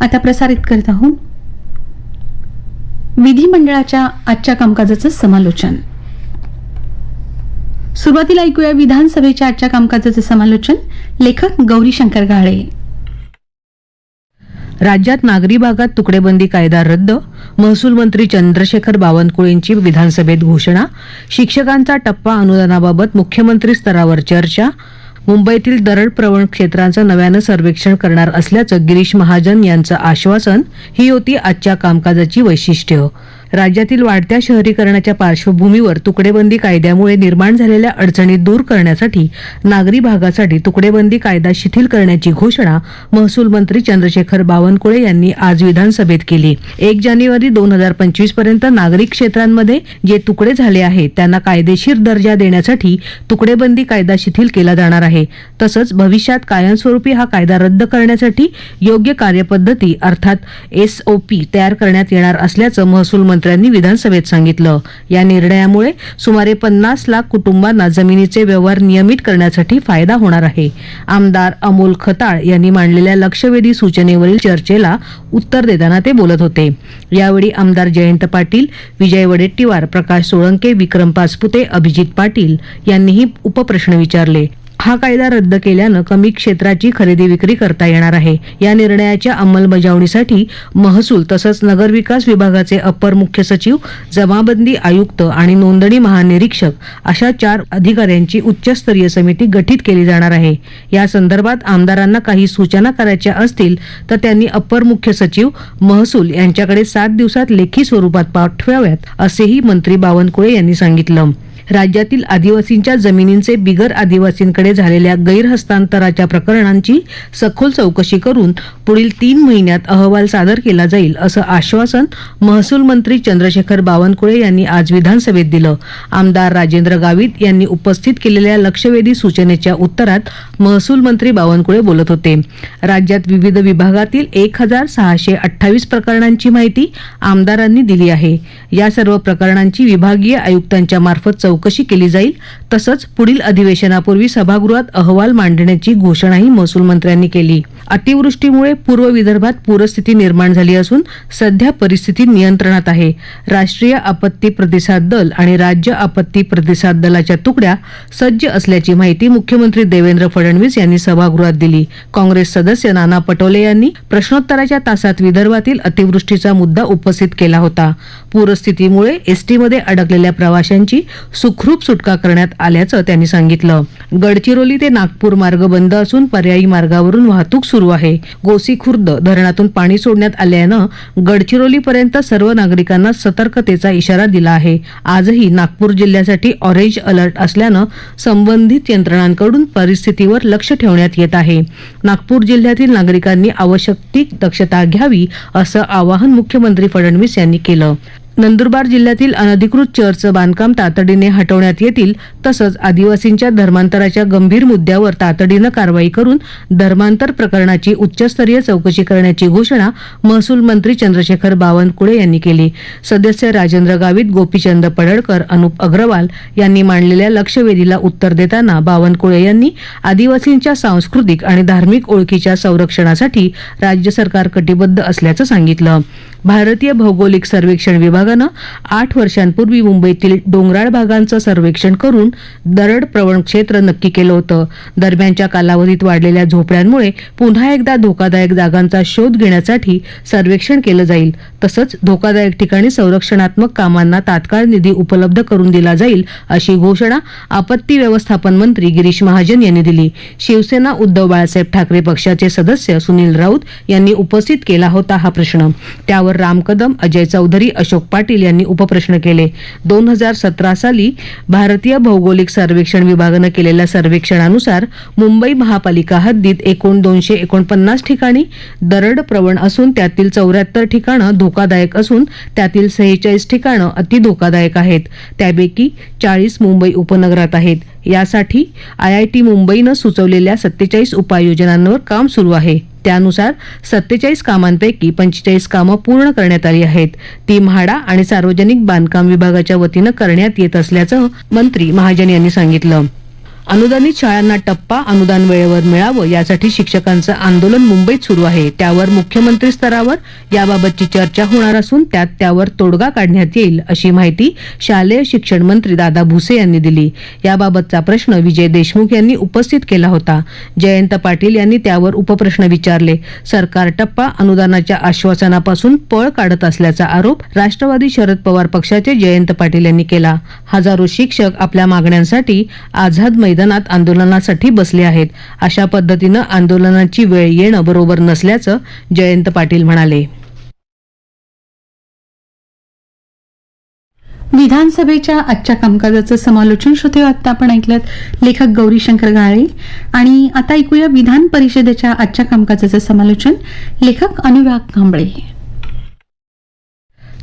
आता प्रसारित करीत आहोत विधिमंडळाच्या आजच्या कामकाजाचं समालोचन. सुरुवातीला ऐकूया विधानसभेच्या आजच्या कामकाजाचं समालोचन. लेखक गौरी शंकर गाळे. राज्यात नागरी भागात तुकडेबंदी कायदा रद्द महसूल मंत्री चंद्रशेखर बावनकुळेंची विधानसभेत घोषणा शिक्षकांचा टप्पा अनुदानाबाबत मुख्यमंत्री स्तरावर चर्चा मुंबईतील दरड प्रवण क्षेत्रांचं नव्यानं सर्वेक्षण करणार असल्याचं गिरीश महाजन यांचं आश्वासन ही होती आजच्या कामकाजाची वैशिष्ट्य. राज्यातील वाढत्या शहरीकरणाच्या पार्श्वभूमीवर तुकडेबंदी कायद्यामुळे निर्माण झालेल्या अडचणी दूर करण्यासाठी नागरी भागासाठी तुकडेबंदी कायदा शिथिल करण्याची घोषणा महसूल मंत्री चंद्रशेखर बावनकुळे यांनी आज विधानसभेत केली. एक जानेवारी दोन हजार पंचवीसपर्यंत नागरी क्षेत्रांमध्ये जे तुकडे झाले आहेत त्यांना कायदेशीर दर्जा देण्यासाठी तुकडेबंदी कायदा शिथिल केला जाणार आहे. तसंच भविष्यात कायमस्वरूपी हा कायदा रद्द करण्यासाठी योग्य कार्यपद्धती अर्थात एसओपी तयार करण्यात येणार असल्याचं महसूल मंत्र्यांनी विधानसभेत सांगितलं. या निर्णयामुळे सुमारे पन्नास लाख कुटुंबांना जमिनीचे व्यवहार नियमित करण्यासाठी फायदा होणार आहे. आमदार अमोल खताळ यांनी मांडलेल्या लक्षवेधी सूचनेवरील चर्चेला उत्तर देताना ते बोलत होते. यावेळी आमदार जयंत पाटील विजय वडेट्टीवार प्रकाश सोळंके विक्रम पासपुते अभिजित पाटील यांनीही उपप्रश्न विचारले. हा कायदा रद्द केल्यानं कमी क्षेत्राची खरेदी विक्री करता येणार आहे. या निर्णयाच्या अंमलबजावणीसाठी महसूल तसंच नगरविकास विभागाचे अप्पर मुख्य सचिव जमाबंदी आयुक्त आणि नोंदणी महानिरीक्षक अशा चार अधिकाऱ्यांची उच्चस्तरीय समिती गठीत केली जाणार आहे. या संदर्भात आमदारांना काही सूचना करायच्या असतील तर त्यांनी अप्पर मुख्य सचिव महसूल यांच्याकडे सात दिवसात लेखी स्वरूपात पाठवाव्यात असेही मंत्री बावनकुळे यांनी सांगितलं. राज्यातील आदिवासींच्या जमिनींचे बिगर आदिवासींकडे झालेल्या गैरहस्तांतराच्या प्रकरणांची सखोल चौकशी करून पुढील तीन महिन्यात अहवाल सादर केला जाईल असं आश्वासन महसूल मंत्री चंद्रशेखर बावनकुळे यांनी आज विधानसभेत दिलं. आमदार राजेंद्र गावित यांनी उपस्थित केलेल्या लक्षवेधी सूचनेच्या उत्तरात महसूल मंत्री बावनकुळे बोलत होते. राज्यात विविध विभागातील एक हजार सहाशे अठ्ठावीस प्रकरणांची माहिती आमदारांनी दिली आहे. या सर्व प्रकरणांची विभागीय आयुक्तांच्या मार्फत चौकशी केली जाईल. तसंच पुढील अधिवेशनापूर्वी सभागृहात अहवाल मांडण्याची घोषणाही महसूल मंत्र्यांनी केली. अतिवृष्टीमुळे पूर्व विदर्भात पूरस्थिती निर्माण झाली असून सध्या परिस्थिती नियंत्रणात आहे. राष्ट्रीय आपत्ती प्रतिसाद दल आणि राज्य आपत्ती प्रतिसाद दलाच्या तुकड्या सज्ज असल्याची माहिती मुख्यमंत्री देवेंद्र फडणवीस यांनी सभागृहात दिली. काँग्रेस सदस्य नाना पटोले यांनी प्रश्नोत्तराच्या तासात विदर्भातील अतिवृष्टीचा मुद्दा उपस्थित केला होता. पूरस्थितीमुळे एसटीमध्ये अडकलेल्या प्रवाशांची सुखरूप सुटका करण्यात आल्याचं त्यांनी सांगितलं. गडचिरोली ते नागपूर मार्ग बंद असून पर्यायी मार्गावरून वाहतूक सुरू आहे. गोसी खुर्द धरणातून पाणी सोडण्यात आल्यानं गडचिरोलीपर्यंत सर्व नागरिकांना सतर्कतेचा इशारा दिला आहे. आजही नागपूर जिल्ह्यासाठी ऑरेंज अलर्ट असल्यानं संबंधित यंत्रणांकडून परिस्थितीवर लक्ष ठेवण्यात येत आहे. नागपूर जिल्ह्यातील नागरिकांनी आवश्यक ती दक्षता घ्यावी असं आवाहन मुख्यमंत्री फडणवीस यांनी केलं. नंदुरबार जिल्ह्यातील अनधिकृत चर्चचं बांधकाम तातडीने हटवण्यात येतील तसंच आदिवासींच्या धर्मांतराच्या गंभीर मुद्द्यावर तातडीनं कारवाई करून धर्मांतर प्रकरणाची उच्चस्तरीय चौकशी करण्याची घोषणा महसूल मंत्री चंद्रशेखर बावनकुळे यांनी केली. सदस्य राजेंद्र गावित गोपीचंद पडळकर अनुप अग्रवाल यांनी मांडलेल्या लक्षवेधीला उत्तर देताना बावनकुळे यांनी आदिवासींच्या सांस्कृतिक आणि धार्मिक ओळखीच्या संरक्षणासाठी राज्य सरकार कटिबद्ध असल्याचं सांगितलं. भारतीय भौगोलिक सर्वेक्षण विभागानं आठ वर्षांपूर्वी मुंबईतील डोंगराळ भागांचं सर्वेक्षण करून दरड प्रवण क्षेत्र नक्की केलं होतं. दरम्यानच्या कालावधीत वाढलेल्या झोपड्यांमुळे पुन्हा एकदा धोकादायक जागांचा शोध घेण्यासाठी सर्वेक्षण केलं जाईल. तसंच धोकादायक ठिकाणी संरक्षणात्मक कामांना तात्काळ निधी उपलब्ध करून दिला जाईल अशी घोषणा आपत्ती व्यवस्थापन मंत्री गिरीश महाजन यांनी दिली. शिवसेना उद्धव बाळासाहेब ठाकरे पक्षाचे सदस्य सुनील राऊत यांनी उपस्थित केला होता हा प्रश्न. त्यावर राम कदम अजय चौधरी अशोक पाटील यांनी उपप्रश्न केले. दोन हजार सतरा साली भारतीय भौगोलिक सर्वेक्षण विभागानं केलेल्या सर्वेक्षणानुसार मुंबई महापालिका हद्दीत एकूण दोनशे एकोणपन्नास ठिकाणी दरड प्रवण असून त्यातील चौऱ्याहत्तर ठिकाणं धोकादायक असून त्यातील सेहेचाळीस ठिकाणं अति धोकादायक आहेत. त्यापैकी चाळीस मुंबई उपनगरात आहेत. यासाठी आय आय टी मुंबईनं सुचवलेल्या सत्तेचाळीस उपाययोजनांवर काम सुरू आहे. त्यानुसार सत्तेचाळीस कामांपैकी पंचेचाळीस कामं पूर्ण करण्यात आली आहेत. ती म्हाडा आणि सार्वजनिक बांधकाम विभागाच्या वतीनं करण्यात येत असल्याचं मंत्री महाजन यांनी सांगितलं. अनुदानित शाळांना टप्पा अनुदान वेळेवर मिळावं यासाठी शिक्षकांचं आंदोलन मुंबईत सुरू आहे. त्यावर मुख्यमंत्री स्तरावर याबाबतची चर्चा होणार असून त्यात त्यावर तोडगा काढण्यात येईल अशी माहिती शालेय शिक्षण मंत्री दादा भुसे यांनी दिली. याबाबतचा प्रश्न विजय देशमुख यांनी उपस्थित केला होता. जयंत पाटील यांनी त्यावर उपप्रश्न विचारले. सरकार टप्पा अनुदानाच्या आश्वासनापासून पळ काढत असल्याचा आरोप राष्ट्रवादी शरद पवार पक्षाचे जयंत पाटील यांनी केला. हजारो शिक्षक आपल्या मागण्यांसाठी आझाद मैदानात आंदोलनासाठी बसले आहेत. अशा पद्धतीनं आंदोलनाची वेळ येणं बरोबर नसल्याचं जयंत पाटील म्हणाले. विधानसभेच्या आजच्या कामकाजाचं समालोचन श्रोते आता आपण ऐकलं लेखक गौरीशंकर गाळे आणि आता ऐकूया विधान परिषदेच्या आजच्या कामकाजाचं समालोचन. लेखक अनुराग कांबळे.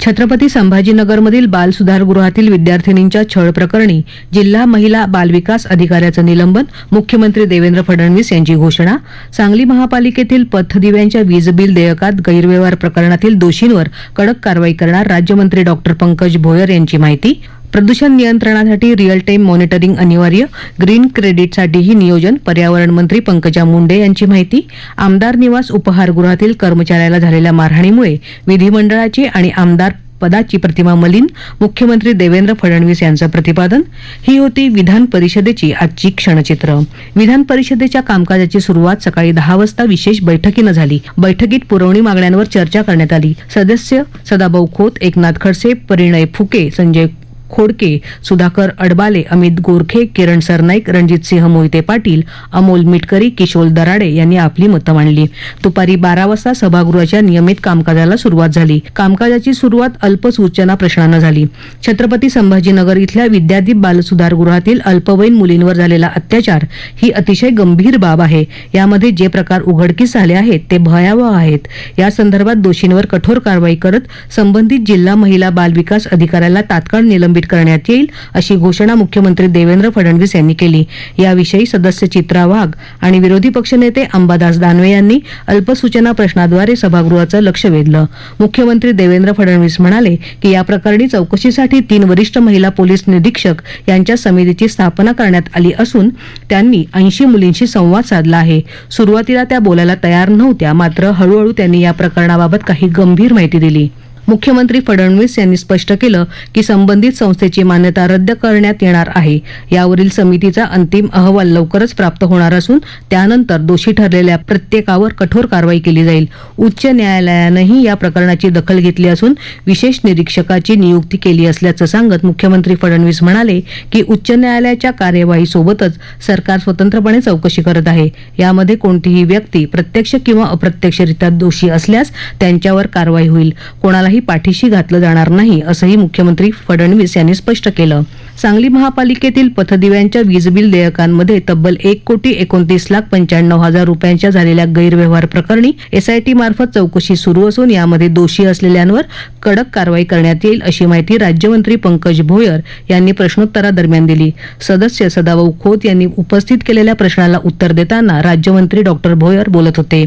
छत्रपती संभाजीनगरमधील बाल सुधारगृहातील विद्यार्थिनींच्या छळ प्रकरणी जिल्हा महिला बालविकास अधिकाऱ्याचं निलंबन मुख्यमंत्री देवेंद्र फडणवीस यांची घोषणा सांगली महापालिकेतील पथदिव्यांच्या वीज बिल देयकात गैरव्यवहार प्रकरणातील दोषींवर कडक कारवाई करणार राज्यमंत्री डॉक्टर पंकज भोयर यांची माहिती प्रदूषण नियंत्रणासाठी रिअल टाइम मॉनिटरिंग अनिवार्य. ग्रीन क्रेडिटसाठीही नियोजन पर्यावरण मंत्री पंकजा मुंडे यांची माहिती. आमदार निवास उपहारगृहातील कर्मचाऱ्याला झालेल्या मारहाणीमुळे विधिमंडळाची आणि आमदार पदाची प्रतिमा मलिन मुख्यमंत्री देवेंद्र फडणवीस यांचं प्रतिपादन. ही होती विधान परिषदेची आजची क्षणचित्र. विधान परिषदेच्या कामकाजाची सुरुवात सकाळी दहा वाजता विशेष बैठकीनं झाली. बैठकीत पुरवणी मागण्यांवर चर्चा करण्यात आली. सदस्य सदाभाऊ खोत एकनाथ खडसे परिणय फुके संजय खोडके सुधाकर अडबाले अमित गोरखे किरण सरनाईक रणजितसिंह मोहिते पाटील अमोल मिटकरी किशोर दराडे यांनी आपली मतं मांडली. दुपारी बारा वाजता सभागृहाच्या नियमित कामकाजाला सुरुवात झाली. कामकाजाची सुरुवात अल्प सूचना प्रश्नानं झाली. छत्रपती संभाजीनगर इथल्या विद्यादीप बालसुधारगृहातील अल्पवयीन मुलींवर झालेला अत्याचार ही अतिशय गंभीर बाब आहे. यामध्ये जे प्रकार उघडकीस झाले आहेत ते भयावह आहेत. या संदर्भात दोषींवर कठोर कारवाई करत संबंधित जिल्हा महिला बाल विकास अधिकाऱ्याला तात्काळ निलंबित करण्यात येईल अशी घोषणा मुख्यमंत्री देवेंद्र फडणवीस यांनी केली. याविषयी सदस्य चित्रा वाघ आणि विरोधी पक्षनेते अंबादास दानवे यांनी अल्पसूचना प्रश्नाद्वारे सभागृहाचं लक्ष वेधलं. मुख्यमंत्री देवेंद्र फडणवीस म्हणाले की या प्रकरणी चौकशीसाठी तीन वरिष्ठ महिला पोलीस निरीक्षक यांच्या समितीची स्थापना करण्यात आली असून त्यांनी ऐंशी मुलींशी संवाद साधला आहे. सुरुवातीला त्या बोलायला तयार नव्हत्या मात्र हळूहळू त्यांनी या प्रकरणाबाबत काही गंभीर माहिती दिली. मुख्यमंत्री फडणवीस यांनी स्पष्ट केलं की संबंधित संस्थेची मान्यता रद्द करण्यात येणार आहे. यावरील समितीचा अंतिम अहवाल लवकरच प्राप्त होणार असून त्यानंतर दोषी ठरलेल्या प्रत्येकावर कठोर कारवाई केली जाईल. उच्च न्यायालयानंही या प्रकरणाची दखल घेतली असून विशेष निरीक्षकाची नियुक्ती केली असल्याचं सांगत मुख्यमंत्री फडणवीस म्हणाले की उच्च न्यायालयाच्या कार्यवाहीसोबतच सरकार स्वतंत्रपणे चौकशी करत आहे. यामध्ये कोणतीही व्यक्ती प्रत्यक्ष किंवा अप्रत्यक्षरित्या दोषी असल्यास त्यांच्यावर कारवाई होईल. कोणालाही पाठीशी घातलं जाणार नाही असंही मुख्यमंत्री फडणवीस यांनी स्पष्ट केलं. सांगली महापालिकेतील पथदिव्यांच्या वीज बिल देयकांमध्ये तब्बल एक कोटी एकोणतीस लाख पंच्याण्णव हजार रुपयांच्या झालेल्या गैरव्यवहार प्रकरणी एसआयटी मार्फत चौकशी सुरू असून यामध्ये दोषी असलेल्यांवर कडक कारवाई करण्यात येईल अशी माहिती राज्यमंत्री पंकज भोयर यांनी प्रश्नोत्तरादरम्यान दिली. सदस्य सदाभाऊ खोत यांनी उपस्थित केलेल्या प्रश्नाला उत्तर देताना राज्यमंत्री डॉक्टर भोयर बोलत होते.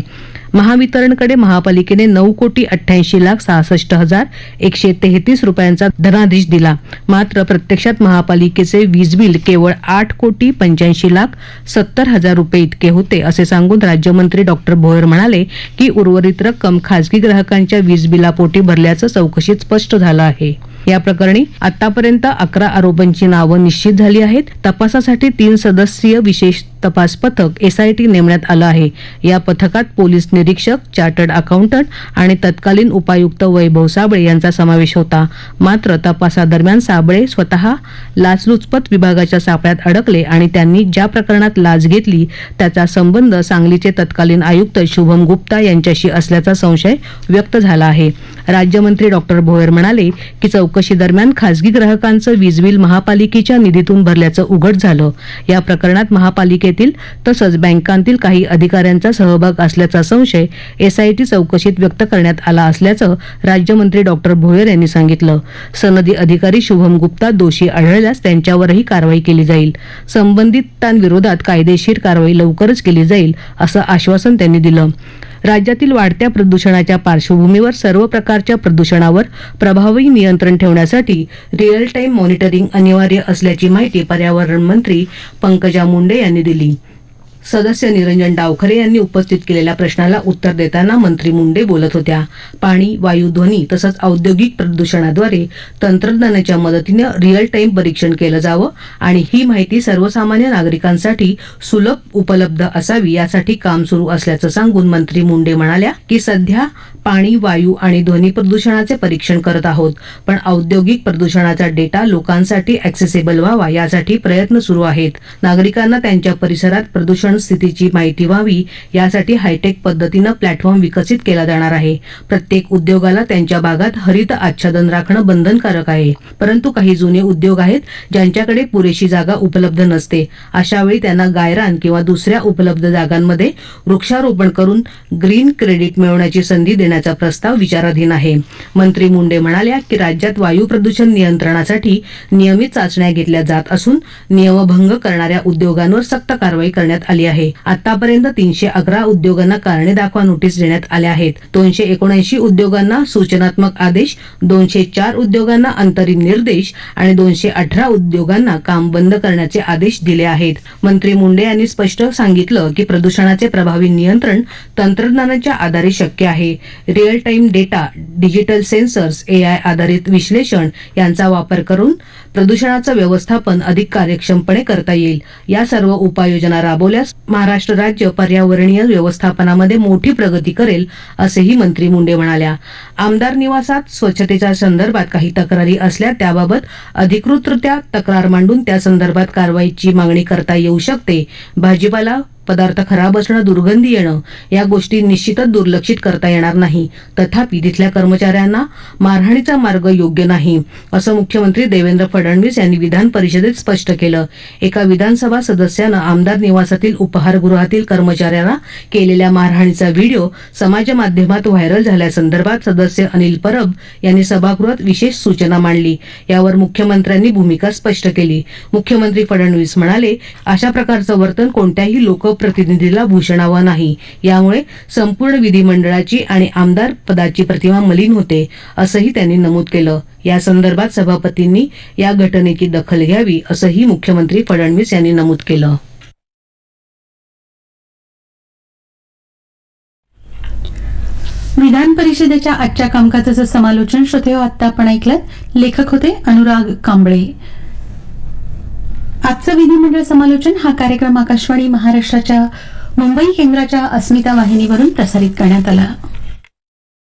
महावितरणकडे महापालिकेने नऊ कोटी अठ्ठ्याऐंशी लाख सहासष्ट हजार एकशे तेहतीस रुपयांचा धनादेश दिला. मात्र प्रत्यक्षात महापालिकेचे वीज बिल केवळ आठ कोटी पंच्याऐंशी लाख सत्तर हजार रुपये इतके होते असे सांगून राज्यमंत्री डॉक्टर भोयर म्हणाले की उर्वरित रक्कम खासगी ग्राहकांच्या वीज बिलापोटी भरल्याचं चौकशीत स्पष्ट झालं आहे. या प्रकरणी आतापर्यंत अकरा आरोपांची नावं निश्चित झाली आहेत. तपासासाठी तीन सदस्यीय विशेष तपास पथक एसआयटी नेमण्यात आलं आहे. या पथकात पोलीस निरीक्षक चार्टर्ड अकाउंटंट आणि तत्कालीन उपायुक्त वैभव साबळे यांचा समावेश होता. मात्र तपासादरम्यान साबळे स्वतः लाचलुचपत विभागाच्या सापळ्यात अडकले आणि त्यांनी ज्या प्रकरणात लाच घेतली त्याचा संबंध सांगलीचे तत्कालीन आयुक्त शुभम गुप्ता यांच्याशी असल्याचा संशय व्यक्त झाला आहे. राज्यमंत्री डॉक्टर भोयर म्हणाले की चौक चौकशीदरम्यान खासगी ग्राहकांचं वीज बिल महापालिकेच्या निधीतून भरल्याचं उघड झालं. या प्रकरणात महापालिकेतील तसंच बँकांतील काही अधिकाऱ्यांचा सहभाग असल्याचा संशय एसआयटी चौकशीत व्यक्त करण्यात आला असल्याचं राज्यमंत्री डॉक्टर भोयर यांनी सांगितलं. सनदी अधिकारी शुभम गुप्ता दोषी आढळल्यास त्यांच्यावरही कारवाई केली जाईल. संबंधितांविरोधात कायदेशीर कारवाई लवकरच केली जाईल असं आश्वासन त्यांनी दिलं. राज्यातील वाढत्या प्रदूषणाच्या पार्श्वभूमीवर सर्व प्रकारच्या प्रदूषणावर प्रभावी नियंत्रण ठेवण्यासाठी रिअल टाईम मॉनिटरिंग अनिवार्य असल्याची माहिती पर्यावरण मंत्री पंकजा मुंडे यांनी दिली. सदस्य निरंजन डावखरे यांनी उपस्थित केलेल्या प्रश्नाला उत्तर देताना मंत्री मुंडे बोलत होत्या. पाणी वायू ध्वनी तसंच औद्योगिक प्रदूषणाद्वारे तंत्रज्ञानाच्या मदतीने रिअल टाइम परीक्षण केलं जावं आणि ही माहिती सर्वसामान्य नागरिकांसाठी सुलभ उपलब्ध असावी यासाठी काम सुरू असल्याचं सांगून मंत्री मुंडे म्हणाल्या की सध्या पाणी वायू आणि ध्वनी प्रदूषणाचे परीक्षण करत आहोत पण औद्योगिक प्रदूषणाचा डेटा लोकांसाठी ऍक्सेसेबल व्हावा यासाठी प्रयत्न सुरू आहेत. नागरिकांना त्यांच्या परिसरात प्रदूषण स्थितीची माहिती व्हावी यासाठी हायटेक पद्धतीनं प्लॅटफॉर्म विकसित केला जाणार आहे. प्रत्येक उद्योगाला त्यांच्या भागात हरित आच्छादन राखणं बंधनकारक आहे. परंतु काही जुने उद्योग आहेत ज्यांच्याकडे पुरेशी जागा उपलब्ध नसते. अशा वेळी त्यांना गायरान किंवा दुसऱ्या उपलब्ध जागांमध्ये वृक्षारोपण करून ग्रीन क्रेडिट मिळवण्याची संधी देण्याचा प्रस्ताव विचाराधीन आहे. मंत्री मुंडे म्हणाल्या की राज्यात वायू प्रदूषण नियंत्रणासाठी नियमित चाचण्या घेतल्या जात असून नियमभंग करणाऱ्या उद्योगांवर सक्त कारवाई करण्यात आली आहे आतापर्यंत तीनशे अकरा उद्योगांना कारणे दाखवा नोटीस देण्यात आल्या आहेत. दोनशे एकोणऐंशी उद्योगांना सूचनात्मक आदेश दोनशे चार उद्योगांना अंतरिम निर्देश आणि दोनशे अठरा उद्योगांना काम बंद करण्याचे आदेश दिले आहेत. मंत्री मुंडे यांनी स्पष्ट सांगितलं की प्रदूषणाचे प्रभावी नियंत्रण तंत्रज्ञानाच्या आधारे शक्य आहे. Real time data digital sensors AI आधारित विश्लेषण यांचा वापर करून प्रदूषणाचं व्यवस्थापन अधिक कार्यक्षमपणे करता येईल. या सर्व उपाययोजना राबवल्यास महाराष्ट्र राज्य पर्यावरणीय व्यवस्थापनामध्ये मोठी प्रगती करेल असेही मंत्री मुंडे म्हणाल्या. आमदार निवासात स्वच्छतेच्या संदर्भात काही तक्रारी असल्या त्याबाबत अधिकृतरित्या तक्रार मांडून त्या संदर्भात कारवाईची मागणी करता येऊ शकते. भाजीपाला पदार्थ खराब असणं दुर्गंधी येणं या गोष्टी निश्चितच दुर्लक्षित करता येणार नाही. तथापि तिथल्या कर्मचाऱ्यांना मारहाणीचा मार्ग योग्य नाही असं मुख्यमंत्री देवेंद्र फडणवीस यांनी विधान परिषदेत स्पष्ट केलं. एका विधानसभा सदस्यानं आमदार निवासातील उपहारगृहातील कर्मचाऱ्यांना केलेल्या मारहाणीचा व्हिडिओ समाज माध्यमात व्हायरल झाल्यासंदर्भात सदस्य अनिल परब यांनी सभागृहात विशेष सूचना मांडली. यावर मुख्यमंत्र्यांनी भूमिका स्पष्ट केली. मुख्यमंत्री फडणवीस म्हणाले अशा प्रकारचं वर्तन कोणत्याही लोकप्रतिनिधीला भूषणावं नाही. यामुळे संपूर्ण विधिमंडळाची आणि आमदार पदाची प्रतिमा मलिन होते असंही त्यांनी नमूद केलं. या संदर्भात सभापतींनी या घटनेची दखल घ्यावी असंही मुख्यमंत्री फडणवीस यांनी नमूद केलं. विधान परिषदेच्या आजच्या कामकाजाचं समालोचन श्रोते हो आत्ता आपण ऐकलं लेखक होते अनुराग कांबळे. आजचं विधिमंडळ समालोचन हा कार्यक्रम आकाशवाणी महाराष्ट्राच्या मुंबई केंद्राच्या अस्मिता वाहिनीवरून प्रसारित करण्यात आला.